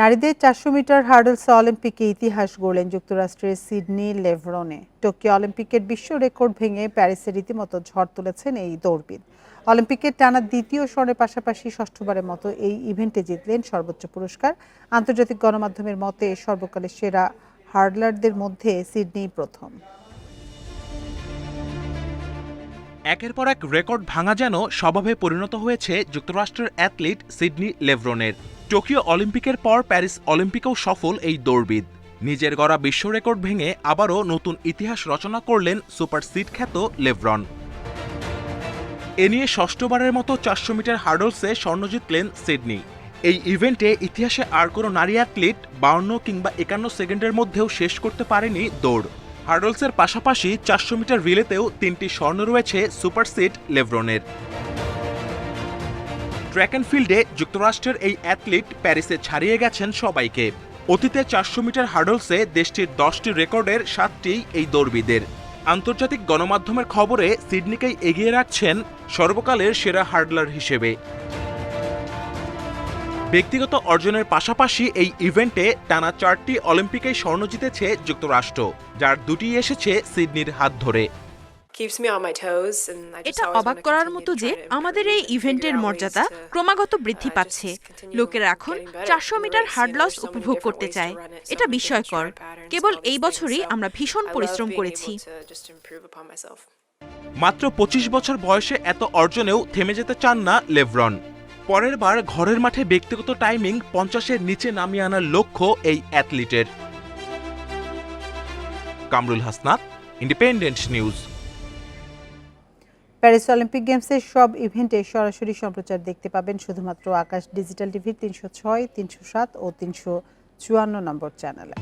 নারীদের চারশো metre hurdles অলিম্পিকে ইতিহাস গড়লেন যুক্তরাষ্ট্রের সিডনি লেভরনে। টোকিও অলিম্পিকের বিশ্ব রেকর্ড ভেঙে প্যারিসে রীতিমতো ঝড় তুলেছেন এই দৌড়বিদ। অলিম্পিকের টানা দ্বিতীয় স্বর্ণের পাশাপাশি ষষ্ঠবারের মতো এই ইভেন্টে জিতলেন সর্বোচ্চ পুরস্কার। আন্তর্জাতিক গণমাধ্যমের মতে সর্বকালের সেরা হার্ডলারদের মধ্যে সিডনি প্রথম। একের পর এক রেকর্ড ভাঙা যেন স্বভাবে পরিণত হয়েছে যুক্তরাষ্ট্রের অ্যাথলিট সিডনি লেভরনের। টোকিও অলিম্পিকের পর প্যারিস অলিম্পিকেও সফল এই দৌড়বিদ। নিজের গড়া বিশ্ব রেকর্ড ভেঙে আবারও নতুন ইতিহাস রচনা করলেন সুপার সিট খ্যাত লেভরন। এ নিয়ে ষষ্ঠবারের মতো চারশো মিটার হার্ডলসে স্বর্ণ জিতলেন সিডনি। এই ইভেন্টে ইতিহাসে আর কোনো নারী অ্যাথলিট বাউন্ন কিংবা একান্ন সেকেন্ডের মধ্যেও শেষ করতে পারেনি দৌড়। হার্ডলসের পাশাপাশি চারশো মিটার রিলেতেও তিনটি স্বর্ণ রয়েছে সুপার সিট লেভরনের। ট্র্যাক অ্যান্ড ফিল্ডে যুক্তরাষ্ট্রের এই অ্যাথলিট প্যারিসে ছাড়িয়ে গেছেন সবাইকে। অতীতে চারশো মিটার হার্ডলসে দেশটির দশটি রেকর্ডের সাতটি এই দৌড়বিদের আন্তর্জাতিক গণমাধ্যমের খবরে সিডনিকেই এগিয়ে রাখছেন সর্বকালের সেরা হার্ডলার হিসেবে। ব্যক্তিগত অর্জনের পাশাপাশি এই ইভেন্টে টানা চারটি অলিম্পিকে স্বর্ণ জিতেছে যুক্তরাষ্ট্র, যার দুটি এসেছে সিডনির হাত ধরে। এটা অবাক করার মতো যে আমাদের এই ইভেন্টের মর্যাদা ক্রমাগত বৃদ্ধি পাচ্ছে। লোকেরা এখন চারশো মিটার হার্ডলস উপভোগ করতে চায়। এটা বিস্ময়কর কেবল এই বছরই আমরা ভীষণ পরিশ্রম করেছি। মাত্র পঁচিশ বছর বয়সে এত অর্জনেও থেমে যেতে চান না লেভরন। পরের বার ঘরের মাঠে ব্যক্তিগত টাইমিং পঞ্চাশের নিচে নামিয়ে আনার লক্ষ্য এই অ্যাথলিটের Kamrul Hasnat independent news Paris Olympic গেমসের সব ইভেন্টে সরাসরি সম্প্রচার দেখতে পাবেন শুধুমাত্র আকাশ ডিজিটাল টিভির তিনশো ছয়, তিনশো সাত ও তিনশো চুয়ান্ন নম্বর চ্যানেলে।